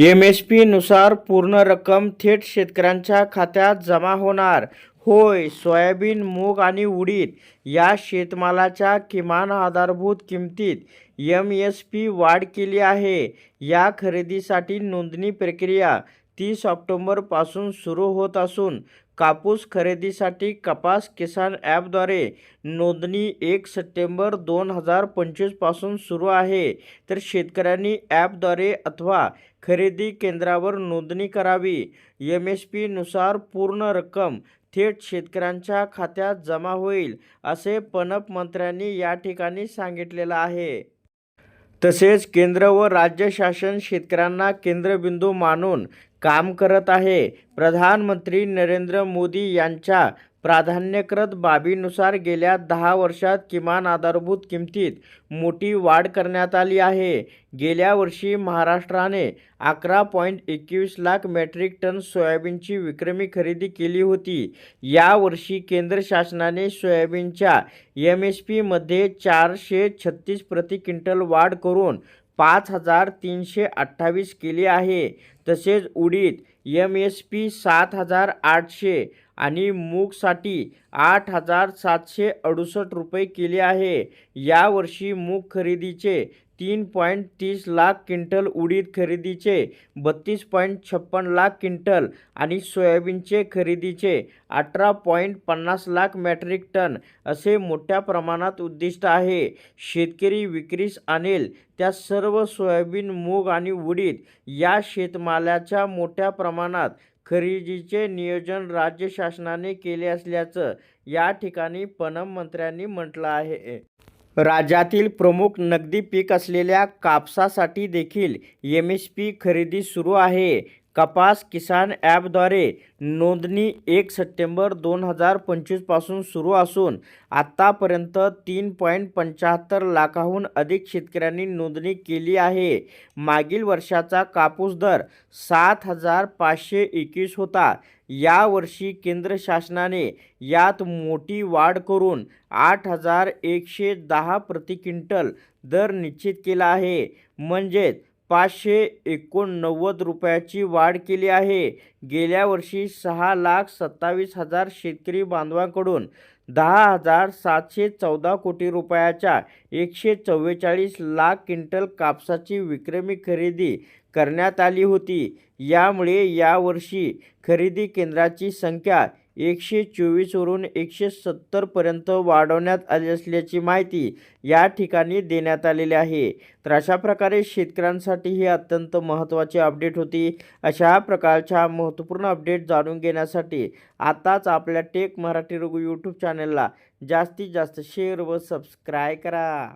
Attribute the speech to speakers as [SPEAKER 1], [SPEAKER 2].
[SPEAKER 1] M S पीनुसार पूर्ण रक्कम थेट शेतकऱ्यांच्या खात्यात जमा होणार. होय सोयाबीन मूग आणि उडीद या शेतमालाच्या किमान आधारभूत किमतीत एम एस पी वाढ केली आहे. या खरेदीसाठी नोंदणी प्रक्रिया तीस ऑक्टोंबरपासून सुरू होत असून कापूस खरेदीसाठी कपास किसान ॲपद्वारे नोंदणी एक सप्टेंबर दोन हजार पंचवीसपासून सुरू आहे. तर शेतकऱ्यांनी ॲपद्वारे अथवा खरेदी केंद्रावर नोंदणी करावी. एम एस पीनुसार पूर्ण रक्कम थेट शेतकऱ्यांच्या खात्यात जमा होईल असे पणप मंत्र्यांनी या ठिकाणी सांगितलेलं आहे. तसेच केंद्र व राज्य शासन शेतकऱ्यांना केंद्रबिंदू मानून काम करत आहे. प्रधानमंत्री नरेंद्र मोदी यांच्या प्राधान्यकृत बाबीनुसार गेल्या दहा वर्षात किमान आधारभूत किमतीत मोठी वाढ करण्यात आली आहे. गेल्या वर्षी महाराष्ट्राने अकरा पॉईंट एकवीस लाख मेट्रिक टन सोयाबीनची विक्रमी खरेदी केली होती. यावर्षी केंद्र शासनाने सोयाबीनच्या एम एस पीमध्ये चारशे छत्तीस प्रति क्विंटल वाढ करून पाच हजार तीनशे अठ्ठावीस केली आहे. तसेच उडीद एम एस पी सात हजार आठशे आणि मूगसाठी आठ हजार सातशे अडुसष्ट रुपये केले आहे. यावर्षी मूग खरेदीचे तीन पॉईंट तीस लाख क्विंटल उडीद खरेदीचे बत्तीस पॉईंट छप्पन लाख क्विंटल आणि सोयाबीनचे खरेदीचे अठरा पॉईंट पन्नास लाख मॅट्रिक टन असे मोठ्या प्रमाणात उद्दिष्ट आहे. शेतकरी विक्रीस आणेल त्या सर्व सोयाबीन मूग आणि उडीद या शेतमालाच्या मोठ्या प्रमाणात खरेदीचे नियोजन राज्य शासनाने केले असल्याचं या ठिकाणी पणन मंत्र्यांनी म्हटलं आहे. राज्यातील प्रमुख नगदी पीक असलेल्या कापसासाठी देखील एम एस पी खरेदी सुरू आहे. कपास किसान ॲपद्वारे नोंदणी एक सप्टेंबर दोन हजार पंचवीसपासून सुरू असून आत्तापर्यंत तीन पॉईंट पंच्याहत्तर लाखाहून अधिक शेतकऱ्यांनी नोंदणी केली आहे. मागील वर्षाचा कापूस दर सात हजार पाचशे एकवीस होता. यावर्षी केंद्र शासनाने यात मोठी वाढ करून आठ हजार एकशे दहा प्रति क्विंटल दर निश्चित केला आहे. म्हणजेच पाचशे एकोणनव्वद रुपयाची वाढ केली आहे. गेल्या वर्षी सहा लाख सत्तावीस हजार शेतकरी बांधवांकडून दहा हजार सातशे चौदा कोटी रुपयाच्या एकशे चव्वेचाळीस लाख क्विंटल कापसाची विक्रमी खरेदी करण्यात आली होती. यामुळे यावर्षी खरेदी केंद्राची संख्या एकशे चोवीसवरून एकशे सत्तरपर्यंत वाढवण्यात आली असल्याची माहिती या ठिकाणी देण्यात आलेली आहे. तर अशा प्रकारे शेतकऱ्यांसाठी ही अत्यंत महत्त्वाची अपडेट होती. अशा प्रकारच्या महत्त्वपूर्ण अपडेट जाणून घेण्यासाठी आताच आपल्या टेक मराठी रघु यूट्यूब चॅनलला जास्तीत जास्त शेअर व सबस्क्राय करा.